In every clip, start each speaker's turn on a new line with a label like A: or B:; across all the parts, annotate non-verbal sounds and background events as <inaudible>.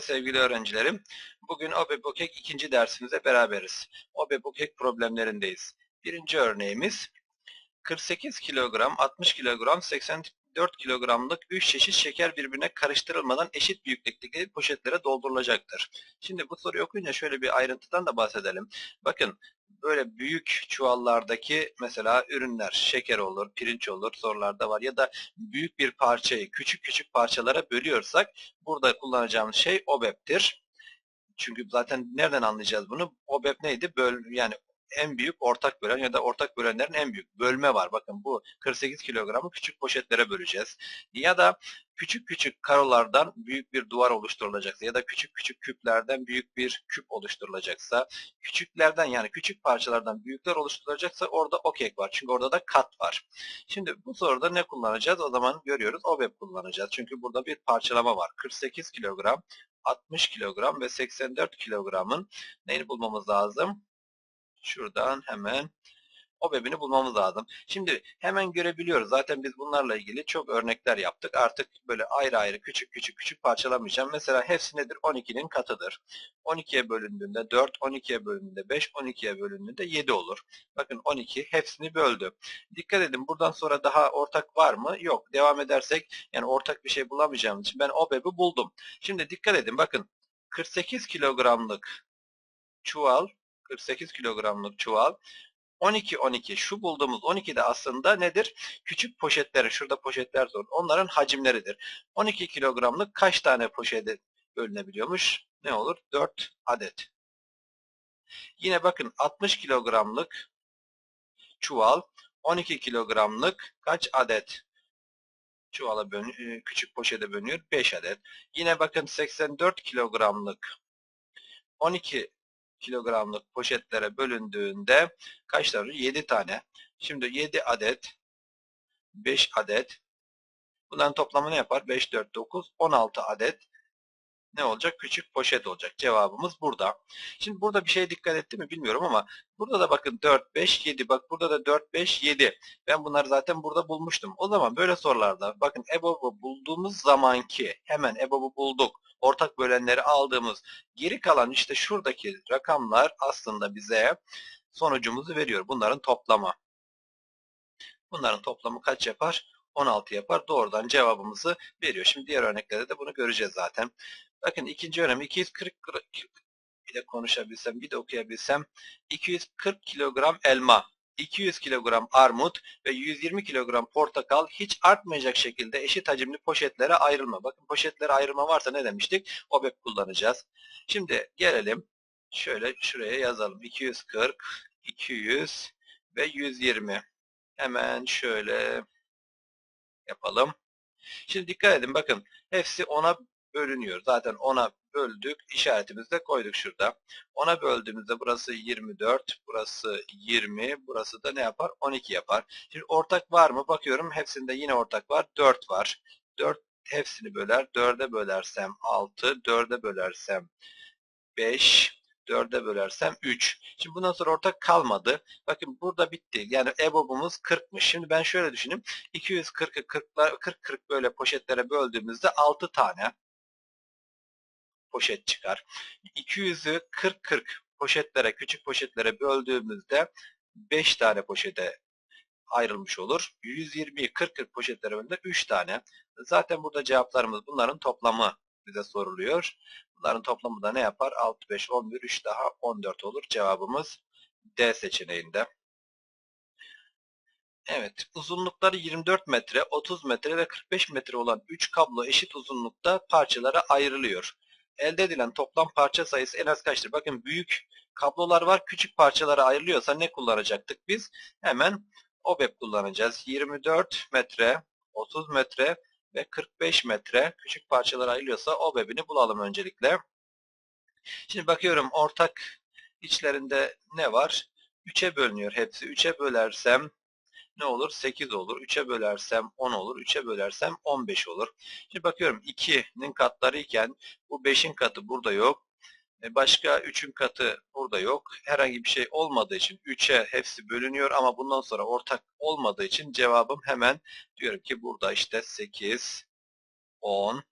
A: Sevgili öğrencilerim. Bugün OBEBOKEK ikinci dersimizde beraberiz. OBEBOKEK problemlerindeyiz. Birinci örneğimiz 48 kilogram, 60 kilogram, 84 kilogramlık 3 çeşit şeker birbirine karıştırılmadan eşit büyüklükteki poşetlere doldurulacaktır. Şimdi bu soruyu okuyunca şöyle bir ayrıntıdan da bahsedelim. Bakın böyle büyük çuvallardaki mesela ürünler, şeker olur, pirinç olur, sorularda var ya da büyük bir parçayı küçük küçük parçalara bölüyorsak burada kullanacağımız şey OBEP'tir. Çünkü zaten nereden anlayacağız bunu? OBEP neydi? Böl, yani en büyük ortak bölen ya da ortak bölenlerin en büyük bölme var. Bakın bu 48 kilogramı küçük poşetlere böleceğiz. Ya da küçük küçük karolardan büyük bir duvar oluşturulacaksa ya da küçük küçük küplerden büyük bir küp oluşturulacaksa, küçüklerden yani küçük parçalardan büyükler oluşturulacaksa orada okey var. Çünkü orada da kat var. Şimdi bu soruda ne kullanacağız? O zaman görüyoruz OBEP kullanacağız. Çünkü burada bir parçalama var. 48 kilogram, 60 kilogram ve 84 kilogramın neyini bulmamız lazım? Şuradan hemen OBEB'ini bulmamız lazım. Şimdi hemen görebiliyoruz. Zaten biz bunlarla ilgili çok örnekler yaptık. Artık böyle ayrı ayrı küçük küçük küçük parçalamayacağım. Mesela hepsi nedir? 12'nin katıdır. 12'ye bölündüğünde 4, 12'ye bölündüğünde 5, 12'ye bölündüğünde 7 olur. Bakın 12 hepsini böldü. Dikkat edin buradan sonra daha ortak var mı? Yok. Devam edersek yani ortak bir şey bulamayacağımız için ben OBEB'i buldum. Şimdi dikkat edin bakın 48 kilogramlık çuval 48 kilogramlık çuval 12 12 şu bulduğumuz 12 de aslında nedir? Küçük poşetlerin şurada poşetler zor. Onların hacimleridir. 12 kilogramlık kaç tane poşete bölünebiliyormuş? Ne olur? 4 adet. Yine bakın 60 kilogramlık çuval 12 kilogramlık kaç adet çuvala bölünüyor, e, küçük poşete bölünüyor? 5 adet. Yine bakın 84 kilogramlık 12 kilogramlık poşetlere bölündüğünde kaç tane? 7 tane. Şimdi 7 adet 5 adet bunların toplamı ne yapar? 5, 4, 9, 16 adet ne olacak? Küçük poşet olacak. Cevabımız burada. Şimdi burada bir şeye dikkat etti mi bilmiyorum ama burada da bakın 4, 5, 7. Bak burada da 4, 5, 7. Ben bunları zaten burada bulmuştum. O zaman böyle sorularda bakın EBOB'u bulduğumuz zamanki hemen EBOB'u bulduk. Ortak bölenleri aldığımız geri kalan işte şuradaki rakamlar aslında bize sonucumuzu veriyor. Bunların toplamı. Bunların toplamı kaç yapar? 16 yapar. Doğrudan cevabımızı veriyor. Şimdi diğer örneklerde de bunu göreceğiz zaten. Bakın ikinci önem 240 bir de konuşabilsem bir de okuyabilsem 240 kilogram elma 200 kilogram armut ve 120 kilogram portakal hiç artmayacak şekilde eşit hacimli poşetlere ayrılma. Bakın poşetlere ayrılma varsa ne demiştik? OBEP kullanacağız. Şimdi gelelim. Şöyle şuraya yazalım. 240, 200 ve 120. Hemen şöyle yapalım. Şimdi dikkat edin bakın hepsi ona bölünüyor. Zaten ona böldük. işaretimizi de koyduk şurada. Ona böldüğümüzde burası 24, burası 20, burası da ne yapar? 12 yapar. Şimdi ortak var mı? Bakıyorum hepsinde yine ortak var. 4 var. 4 hepsini böler. 4'e bölersem 6, 4'e bölersem 5, 4'e bölersem 3. Şimdi bundan sonra ortak kalmadı. Bakın burada bitti. Yani EBOB'umuz 40'mış. Şimdi ben şöyle düşüneyim. 240'ı 40 40 böyle poşetlere böldüğümüzde 6 tane poşet çıkar. 200'ü 40-40 poşetlere, küçük poşetlere böldüğümüzde 5 tane poşete ayrılmış olur. 120'yi 40-40 poşetlere böldüğümüzde 3 tane. Zaten burada cevaplarımız bunların toplamı bize soruluyor. Bunların toplamı da ne yapar? 6, 5, 11, 3 daha 14 olur. Cevabımız D seçeneğinde. Evet, uzunlukları 24 metre, 30 metre ve 45 metre olan 3 kablo eşit uzunlukta parçalara ayrılıyor elde edilen toplam parça sayısı en az kaçtır? Bakın büyük kablolar var. Küçük parçalara ayrılıyorsa ne kullanacaktık biz? Hemen OBEP kullanacağız. 24 metre, 30 metre ve 45 metre küçük parçalara ayrılıyorsa OBEP'ini bulalım öncelikle. Şimdi bakıyorum ortak içlerinde ne var? 3'e bölünüyor hepsi. 3'e bölersem ne olur? 8 olur. 3'e bölersem 10 olur. 3'e bölersem 15 olur. Şimdi bakıyorum 2'nin katları iken bu 5'in katı burada yok. E, başka 3'ün katı burada yok. Herhangi bir şey olmadığı için 3'e hepsi bölünüyor ama bundan sonra ortak olmadığı için cevabım hemen diyorum ki burada işte 8, 10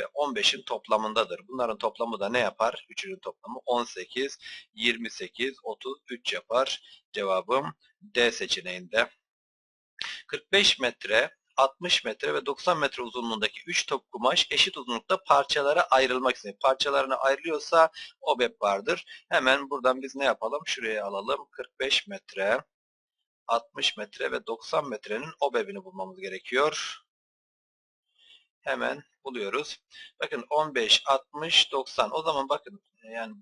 A: ve 15'in toplamındadır. Bunların toplamı da ne yapar? Üçünün toplamı 18, 28, 33 yapar. Cevabım D seçeneğinde. 45 metre, 60 metre ve 90 metre uzunluğundaki 3 top kumaş eşit uzunlukta parçalara ayrılmak için. Parçalarına ayrılıyorsa OBEP vardır. Hemen buradan biz ne yapalım? Şuraya alalım. 45 metre, 60 metre ve 90 metrenin OBEB'ini bulmamız gerekiyor. Hemen buluyoruz. Bakın 15, 60, 90. O zaman bakın yani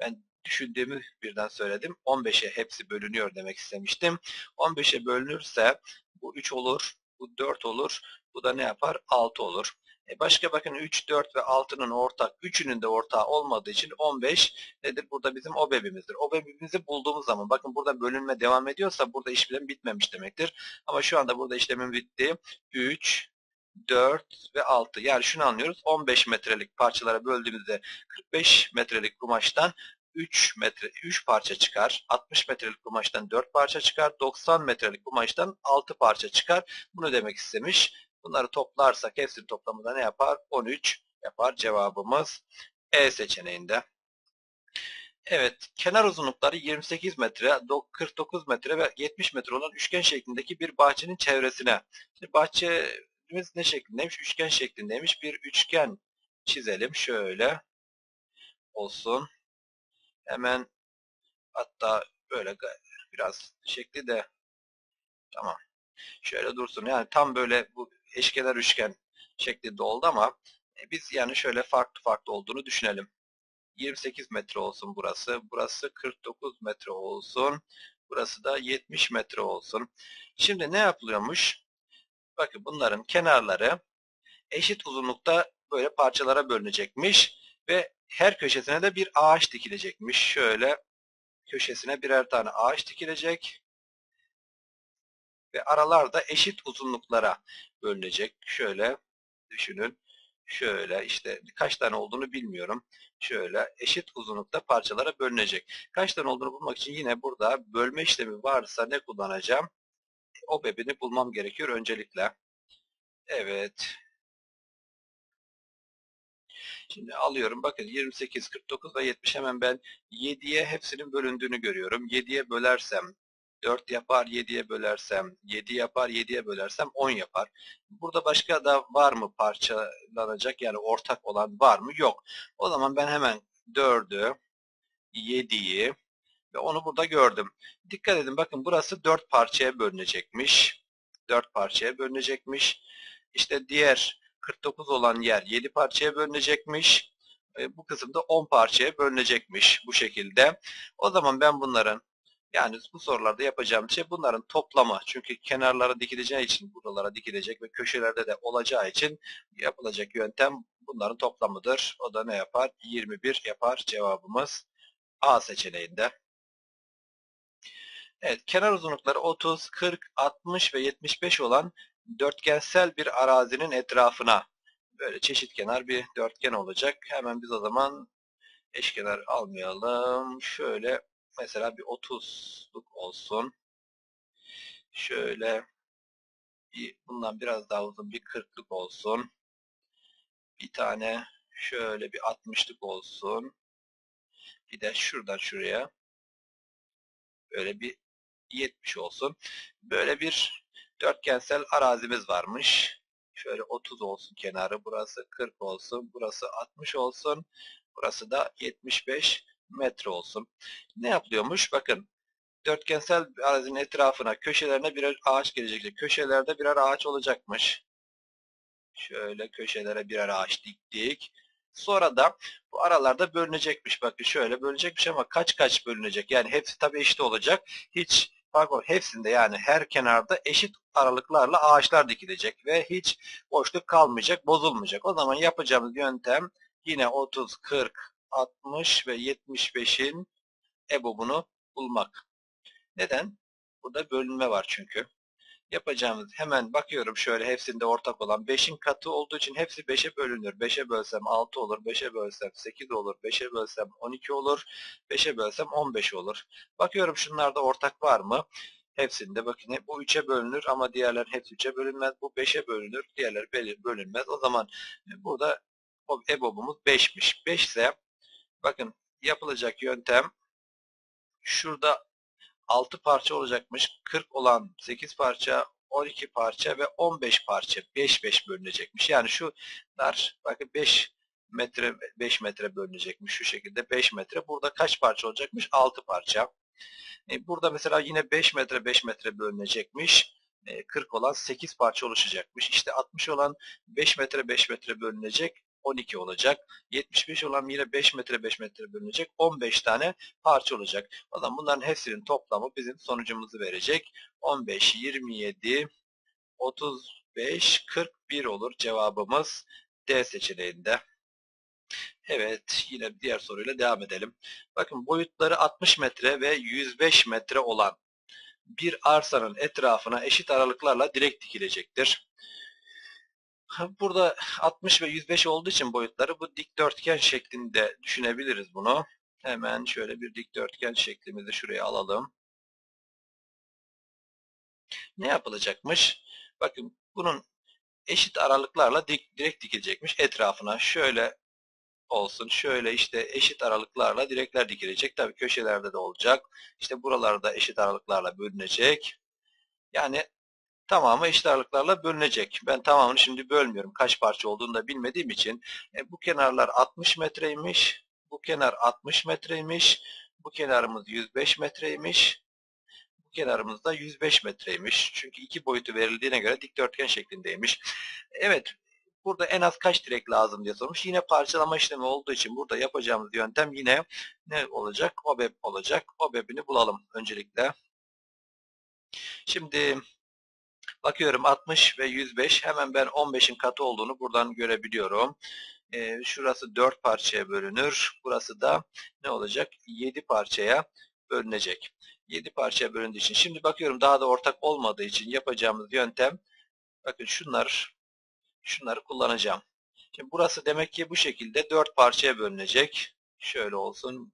A: ben düşündüğümü birden söyledim. 15'e hepsi bölünüyor demek istemiştim. 15'e bölünürse bu 3 olur, bu 4 olur, bu da ne yapar? 6 olur. E başka bakın 3, 4 ve 6'nın ortak, üçünün de ortağı olmadığı için 15 nedir? Burada bizim OBEB'imizdir. OBEB'imizi bulduğumuz zaman bakın burada bölünme devam ediyorsa burada işlem bitmemiş demektir. Ama şu anda burada işlemim bitti. 3, 4 ve 6. Yani şunu anlıyoruz. 15 metrelik parçalara böldüğümüzde 45 metrelik kumaştan 3 metre 3 parça çıkar. 60 metrelik kumaştan 4 parça çıkar. 90 metrelik kumaştan 6 parça çıkar. Bunu demek istemiş. Bunları toplarsak hepsinin toplamı ne yapar? 13 yapar. Cevabımız E seçeneğinde. Evet, kenar uzunlukları 28 metre, 49 metre ve 70 metre olan üçgen şeklindeki bir bahçenin çevresine. Şimdi bahçemiz ne şeklindeymiş? Üçgen şeklindeymiş. Bir üçgen çizelim. Şöyle olsun. Hemen hatta böyle biraz şekli de tamam. Şöyle dursun. Yani tam böyle bu eşkenar üçgen şeklinde oldu ama e, biz yani şöyle farklı farklı olduğunu düşünelim. 28 metre olsun burası. Burası 49 metre olsun. Burası da 70 metre olsun. Şimdi ne yapılıyormuş? Bakın bunların kenarları eşit uzunlukta böyle parçalara bölünecekmiş ve her köşesine de bir ağaç dikilecekmiş. Şöyle köşesine birer tane ağaç dikilecek ve aralarda eşit uzunluklara bölünecek. Şöyle düşünün. Şöyle işte kaç tane olduğunu bilmiyorum. Şöyle eşit uzunlukta parçalara bölünecek. Kaç tane olduğunu bulmak için yine burada bölme işlemi varsa ne kullanacağım? O bebini bulmam gerekiyor öncelikle. Evet. Şimdi alıyorum. Bakın 28, 49 ve 70 hemen ben 7'ye hepsinin bölündüğünü görüyorum. 7'ye bölersem 4 yapar, 7'ye bölersem 7 yapar, 7'ye bölersem 10 yapar. Burada başka da var mı parçalanacak yani ortak olan var mı? Yok. O zaman ben hemen 4'ü, 7'yi ve onu burada gördüm. Dikkat edin bakın burası 4 parçaya bölünecekmiş. 4 parçaya bölünecekmiş. İşte diğer 49 olan yer 7 parçaya bölünecekmiş. E, bu kısımda 10 parçaya bölünecekmiş bu şekilde. O zaman ben bunların yani bu sorularda yapacağım şey bunların toplamı. Çünkü kenarlara dikileceği için buralara dikilecek ve köşelerde de olacağı için yapılacak yöntem bunların toplamıdır. O da ne yapar? 21 yapar cevabımız A seçeneğinde. Evet, kenar uzunlukları 30, 40, 60 ve 75 olan dörtgensel bir arazinin etrafına böyle çeşit kenar bir dörtgen olacak. Hemen biz o zaman eşkenar almayalım. Şöyle mesela bir 30'luk olsun. Şöyle bir, bundan biraz daha uzun bir 40'lık olsun. Bir tane şöyle bir 60'lık olsun. Bir de şuradan şuraya böyle bir 70 olsun. Böyle bir dörtgensel arazimiz varmış. Şöyle 30 olsun kenarı. Burası 40 olsun. Burası 60 olsun. Burası da 75 metre olsun. Ne yapılıyormuş? Bakın dörtgensel arazinin etrafına köşelerine birer ağaç gelecek. Köşelerde birer ağaç olacakmış. Şöyle köşelere birer ağaç diktik. Sonra da bu aralarda bölünecekmiş. Bakın şöyle bölünecekmiş ama kaç kaç bölünecek? Yani hepsi tabii eşit olacak. Hiç Pardon hepsinde yani her kenarda eşit aralıklarla ağaçlar dikilecek ve hiç boşluk kalmayacak, bozulmayacak. O zaman yapacağımız yöntem yine 30, 40, 60 ve 75'in EBOB'unu bulmak. Neden? Burada bölünme var çünkü yapacağımız hemen bakıyorum şöyle hepsinde ortak olan 5'in katı olduğu için hepsi 5'e bölünür. 5'e bölsem 6 olur, 5'e bölsem 8 olur, 5'e bölsem 12 olur, 5'e bölsem 15 olur. Bakıyorum şunlarda ortak var mı? Hepsinde bakın bu 3'e bölünür ama diğerler hepsi 3'e bölünmez. Bu 5'e bölünür. Diğerleri bölünmez. O zaman e, burada EBOB'umuz 5'miş. 5 ise bakın yapılacak yöntem şurada 6 parça olacakmış. 40 olan 8 parça, 12 parça ve 15 parça 5 5 bölünecekmiş. Yani şular bakın 5 metre 5 metre bölünecekmiş şu şekilde 5 metre. Burada kaç parça olacakmış? 6 parça. E, burada mesela yine 5 metre 5 metre bölünecekmiş. 40 e, olan 8 parça oluşacakmış. İşte 60 olan 5 metre 5 metre bölünecek. 12 olacak. 75 olan yine 5 metre 5 metre bölünecek. 15 tane parça olacak. O zaman bunların hepsinin toplamı bizim sonucumuzu verecek. 15, 27, 35, 41 olur cevabımız D seçeneğinde. Evet, yine diğer soruyla devam edelim. Bakın boyutları 60 metre ve 105 metre olan bir arsanın etrafına eşit aralıklarla direk dikilecektir. Burada 60 ve 105 olduğu için boyutları bu dikdörtgen şeklinde düşünebiliriz bunu. Hemen şöyle bir dikdörtgen şeklimizi şuraya alalım. Ne yapılacakmış? Bakın bunun eşit aralıklarla dik, direkt dikilecekmiş etrafına. Şöyle olsun. Şöyle işte eşit aralıklarla direkler dikilecek. Tabii köşelerde de olacak. İşte buralarda eşit aralıklarla bölünecek. Yani tamamı eşit aralıklarla bölünecek. Ben tamamını şimdi bölmüyorum. Kaç parça olduğunu da bilmediğim için. E, bu kenarlar 60 metreymiş. Bu kenar 60 metreymiş. Bu kenarımız 105 metreymiş. Bu kenarımız da 105 metreymiş. Çünkü iki boyutu verildiğine göre dikdörtgen şeklindeymiş. Evet. Burada en az kaç direk lazım diye sormuş. Yine parçalama işlemi olduğu için burada yapacağımız yöntem yine ne olacak? OBEB olacak. OBEB'ini bulalım öncelikle. Şimdi Bakıyorum 60 ve 105. Hemen ben 15'in katı olduğunu buradan görebiliyorum. Ee, şurası 4 parçaya bölünür. Burası da ne olacak? 7 parçaya bölünecek. 7 parçaya bölündüğü için. Şimdi bakıyorum daha da ortak olmadığı için yapacağımız yöntem bakın şunlar şunları kullanacağım. Şimdi burası demek ki bu şekilde 4 parçaya bölünecek. Şöyle olsun.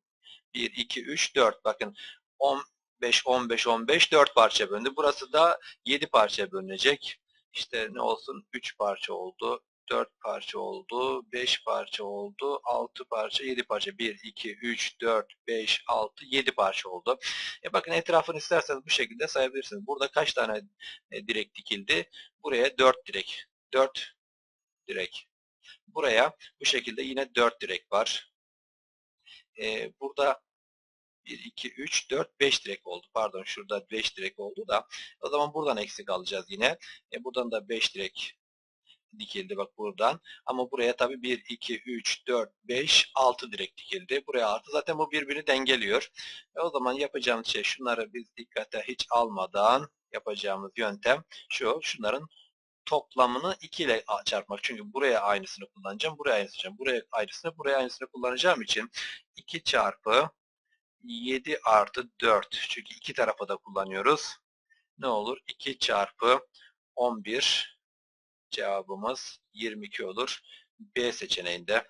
A: 1, 2, 3, 4. Bakın 10, 5, 15, 15 4 parça bölündü. Burası da 7 parça bölünecek. İşte ne olsun 3 parça oldu. 4 parça oldu, 5 parça oldu, 6 parça, 7 parça. 1, 2, 3, 4, 5, 6, 7 parça oldu. E bakın etrafını isterseniz bu şekilde sayabilirsiniz. Burada kaç tane e, direk dikildi? Buraya 4 direk. 4 direk. Buraya bu şekilde yine 4 direk var. E, burada 1, 2, 3, 4, 5 direk oldu. Pardon şurada 5 direk oldu da. O zaman buradan eksik alacağız yine. E, buradan da 5 direk dikildi bak buradan. Ama buraya tabi 1, 2, 3, 4, 5, 6 direk dikildi. Buraya 6. Zaten bu birbirini dengeliyor. E, o zaman yapacağımız şey şunları biz dikkate hiç almadan yapacağımız yöntem şu. Şunların toplamını 2 ile çarpmak. Çünkü buraya aynısını kullanacağım. Buraya aynısını. Buraya aynısını, buraya aynısını kullanacağım için 2 çarpı 7 artı 4. Çünkü iki tarafa da kullanıyoruz. Ne olur? 2 çarpı 11 cevabımız 22 olur. B seçeneğinde.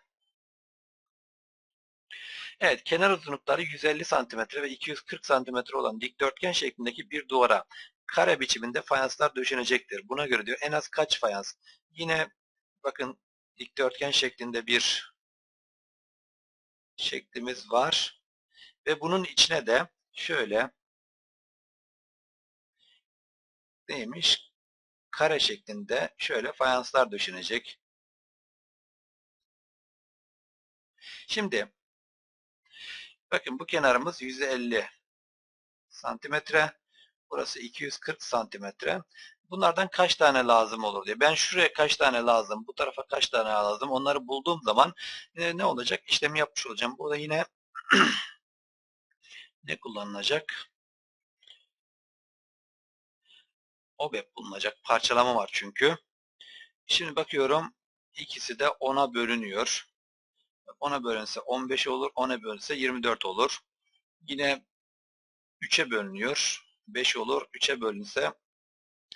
A: Evet, kenar uzunlukları 150 cm ve 240 cm olan dikdörtgen şeklindeki bir duvara kare biçiminde fayanslar döşenecektir. Buna göre diyor en az kaç fayans? Yine bakın dikdörtgen şeklinde bir şeklimiz var. Ve bunun içine de şöyle neymiş? Kare şeklinde şöyle fayanslar döşenecek. Şimdi bakın bu kenarımız 150 santimetre. Burası 240 santimetre. Bunlardan kaç tane lazım olur diye. Ben şuraya kaç tane lazım, bu tarafa kaç tane lazım onları bulduğum zaman e, ne olacak? İşlemi yapmış olacağım. Burada yine <clears throat> ne kullanılacak? OBEP bulunacak. Parçalama var çünkü. Şimdi bakıyorum ikisi de 10'a bölünüyor. 10'a bölünse 15 olur. 10'a bölünse 24 olur. Yine 3'e bölünüyor. 5 olur. 3'e bölünse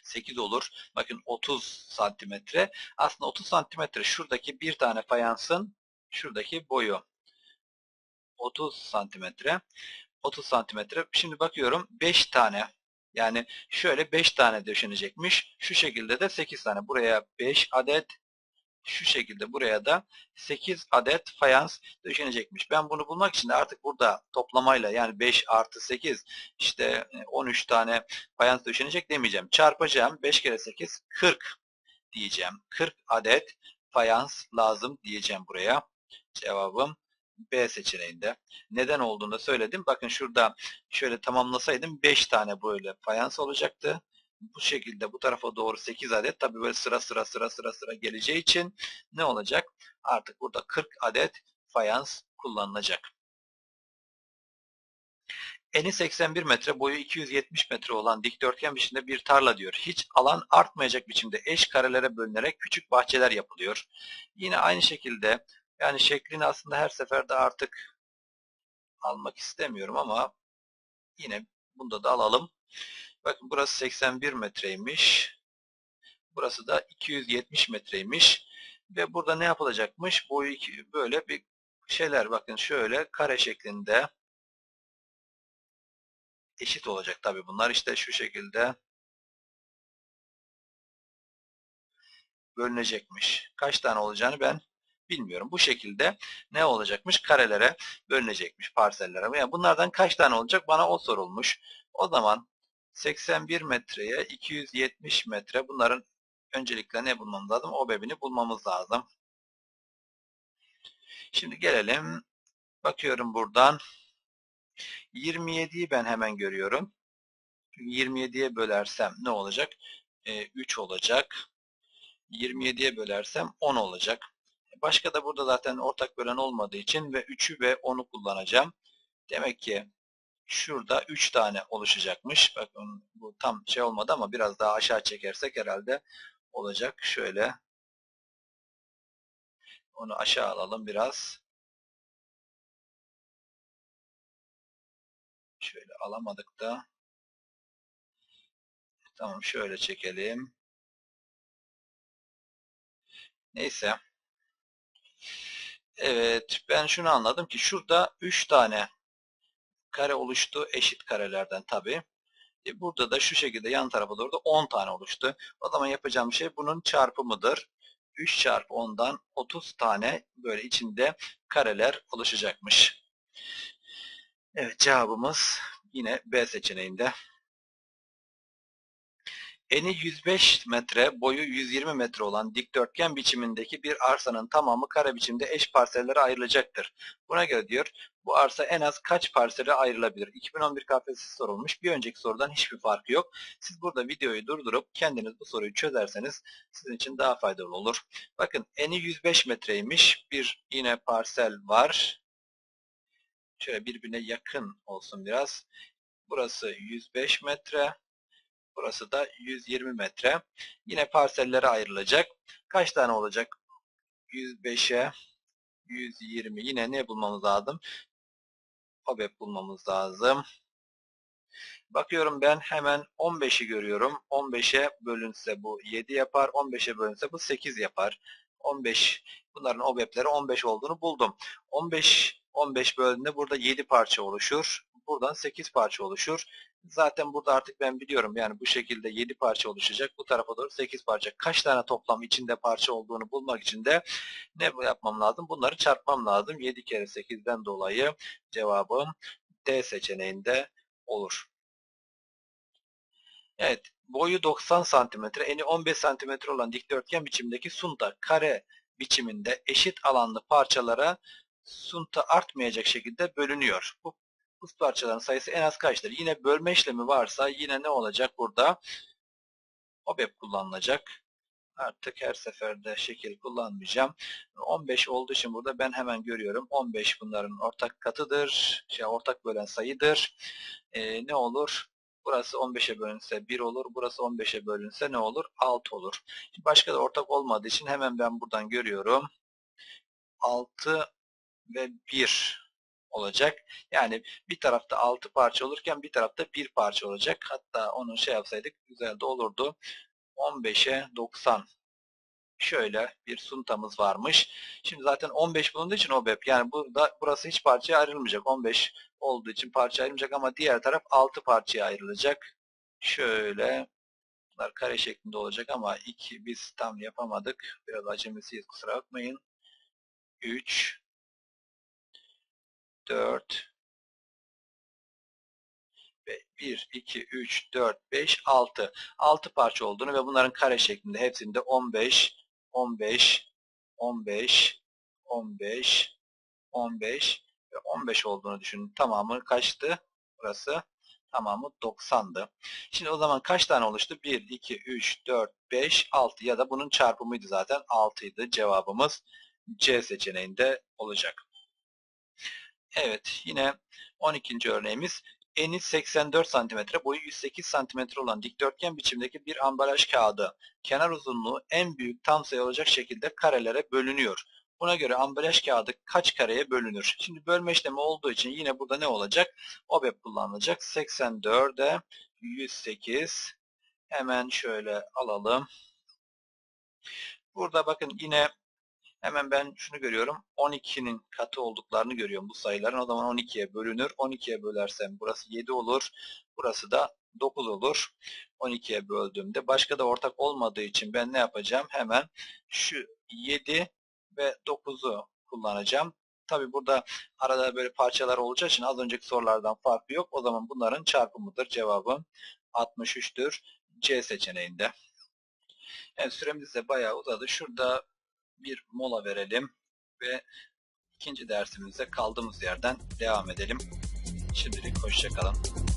A: 8 olur. Bakın 30 santimetre. Aslında 30 santimetre şuradaki bir tane fayansın şuradaki boyu. 30 santimetre. 30 santimetre. Şimdi bakıyorum 5 tane Yani şöyle 5 tane döşenecekmiş. Şu şekilde de 8 tane. Buraya 5 adet şu şekilde buraya da 8 adet fayans döşenecekmiş. Ben bunu bulmak için de artık burada toplamayla yani 5 artı 8 işte 13 tane fayans döşenecek demeyeceğim. Çarpacağım 5 kere 8 40 diyeceğim. 40 adet fayans lazım diyeceğim buraya. Cevabım B seçeneğinde. Neden olduğunu söyledim. Bakın şurada şöyle tamamlasaydım 5 tane böyle fayans olacaktı. Bu şekilde bu tarafa doğru 8 adet tabi böyle sıra sıra sıra sıra sıra geleceği için ne olacak? Artık burada 40 adet fayans kullanılacak. Eni 81 metre, boyu 270 metre olan dikdörtgen biçimde bir tarla diyor. Hiç alan artmayacak biçimde eş karelere bölünerek küçük bahçeler yapılıyor. Yine aynı şekilde yani şeklini aslında her seferde artık almak istemiyorum ama yine bunda da alalım. Bakın burası 81 metreymiş. Burası da 270 metreymiş. Ve burada ne yapılacakmış? Boyu böyle bir şeyler bakın şöyle kare şeklinde eşit olacak tabi bunlar işte şu şekilde bölünecekmiş. Kaç tane olacağını ben bilmiyorum. Bu şekilde ne olacakmış? Karelere bölünecekmiş parsellere. Yani bunlardan kaç tane olacak? Bana o sorulmuş. O zaman 81 metreye 270 metre bunların öncelikle ne bulmamız lazım? OBEB'ini bulmamız lazım. Şimdi gelelim. Bakıyorum buradan. 27'yi ben hemen görüyorum. 27'ye bölersem ne olacak? E, 3 olacak. 27'ye bölersem 10 olacak. Başka da burada zaten ortak bölen olmadığı için ve 3'ü ve 10'u kullanacağım. Demek ki şurada 3 tane oluşacakmış. Bakın bu tam şey olmadı ama biraz daha aşağı çekersek herhalde olacak. Şöyle onu aşağı alalım biraz. Şöyle alamadık da. Tamam şöyle çekelim. Neyse. Evet ben şunu anladım ki şurada 3 tane kare oluştu eşit karelerden tabi. E burada da şu şekilde yan tarafa doğru da 10 tane oluştu. O zaman yapacağım şey bunun çarpımıdır. 3 çarpı 10'dan 30 tane böyle içinde kareler oluşacakmış. Evet cevabımız yine B seçeneğinde. Eni 105 metre, boyu 120 metre olan dikdörtgen biçimindeki bir arsanın tamamı kare biçimde eş parsellere ayrılacaktır. Buna göre diyor bu arsa en az kaç parsele ayrılabilir? 2011 KPSS sorulmuş. Bir önceki sorudan hiçbir farkı yok. Siz burada videoyu durdurup kendiniz bu soruyu çözerseniz sizin için daha faydalı olur. Bakın eni 105 metreymiş. Bir yine parsel var. Şöyle birbirine yakın olsun biraz. Burası 105 metre. Burası da 120 metre. Yine parsellere ayrılacak. Kaç tane olacak? 105'e 120. Yine ne bulmamız lazım? OBEP bulmamız lazım. Bakıyorum ben hemen 15'i görüyorum. 15'e bölünse bu 7 yapar. 15'e bölünse bu 8 yapar. 15 bunların OBEP'leri 15 olduğunu buldum. 15 15 bölündüğünde burada 7 parça oluşur. Buradan 8 parça oluşur. Zaten burada artık ben biliyorum yani bu şekilde 7 parça oluşacak. Bu tarafa doğru 8 parça. Kaç tane toplam içinde parça olduğunu bulmak için de ne yapmam lazım? Bunları çarpmam lazım. 7 kere 8'den dolayı cevabım D seçeneğinde olur. Evet. Boyu 90 cm, eni 15 cm olan dikdörtgen biçimdeki sunta kare biçiminde eşit alanlı parçalara sunta artmayacak şekilde bölünüyor. Bu Buz parçaların sayısı en az kaçtır? Yine bölme işlemi varsa yine ne olacak burada? OBEP kullanılacak. Artık her seferde şekil kullanmayacağım. 15 olduğu için burada ben hemen görüyorum. 15 bunların ortak katıdır. Şey, ortak bölen sayıdır. Ee, ne olur? Burası 15'e bölünse 1 olur. Burası 15'e bölünse ne olur? 6 olur. Şimdi başka da ortak olmadığı için hemen ben buradan görüyorum. 6 ve 1 olacak. Yani bir tarafta 6 parça olurken bir tarafta 1 parça olacak. Hatta onu şey yapsaydık güzel de olurdu. 15'e 90 şöyle bir suntamız varmış. Şimdi zaten 15 bulunduğu için OBEP yani burada burası hiç parçaya ayrılmayacak. 15 olduğu için parça ayrılmayacak ama diğer taraf 6 parçaya ayrılacak. Şöyle bunlar kare şeklinde olacak ama 2 biz tam yapamadık. Biraz acemisiyiz kusura bakmayın. 3 4 ve 1, 2, 3, 4, 5, 6. 6 parça olduğunu ve bunların kare şeklinde hepsinde 15, 15, 15, 15, 15 ve 15 olduğunu düşünün. Tamamı kaçtı? Burası tamamı 90'dı. Şimdi o zaman kaç tane oluştu? 1, 2, 3, 4, 5, 6 ya da bunun çarpımıydı zaten 6 idi. Cevabımız C seçeneğinde olacak. Evet yine 12. örneğimiz eni 84 cm, boyu 108 cm olan dikdörtgen biçimdeki bir ambalaj kağıdı kenar uzunluğu en büyük tam sayı olacak şekilde karelere bölünüyor. Buna göre ambalaj kağıdı kaç kareye bölünür? Şimdi bölme işlemi olduğu için yine burada ne olacak? OBEP kullanılacak. 84'e 108 hemen şöyle alalım. Burada bakın yine Hemen ben şunu görüyorum. 12'nin katı olduklarını görüyorum bu sayıların. O zaman 12'ye bölünür. 12'ye bölersem burası 7 olur. Burası da 9 olur. 12'ye böldüğümde. Başka da ortak olmadığı için ben ne yapacağım? Hemen şu 7 ve 9'u kullanacağım. Tabi burada arada böyle parçalar olacağı için az önceki sorulardan farkı yok. O zaman bunların çarpımıdır. Cevabım 63'tür. C seçeneğinde. Evet süremiz de bayağı uzadı. Şurada bir mola verelim ve ikinci dersimize kaldığımız yerden devam edelim. Şimdilik hoşçakalın.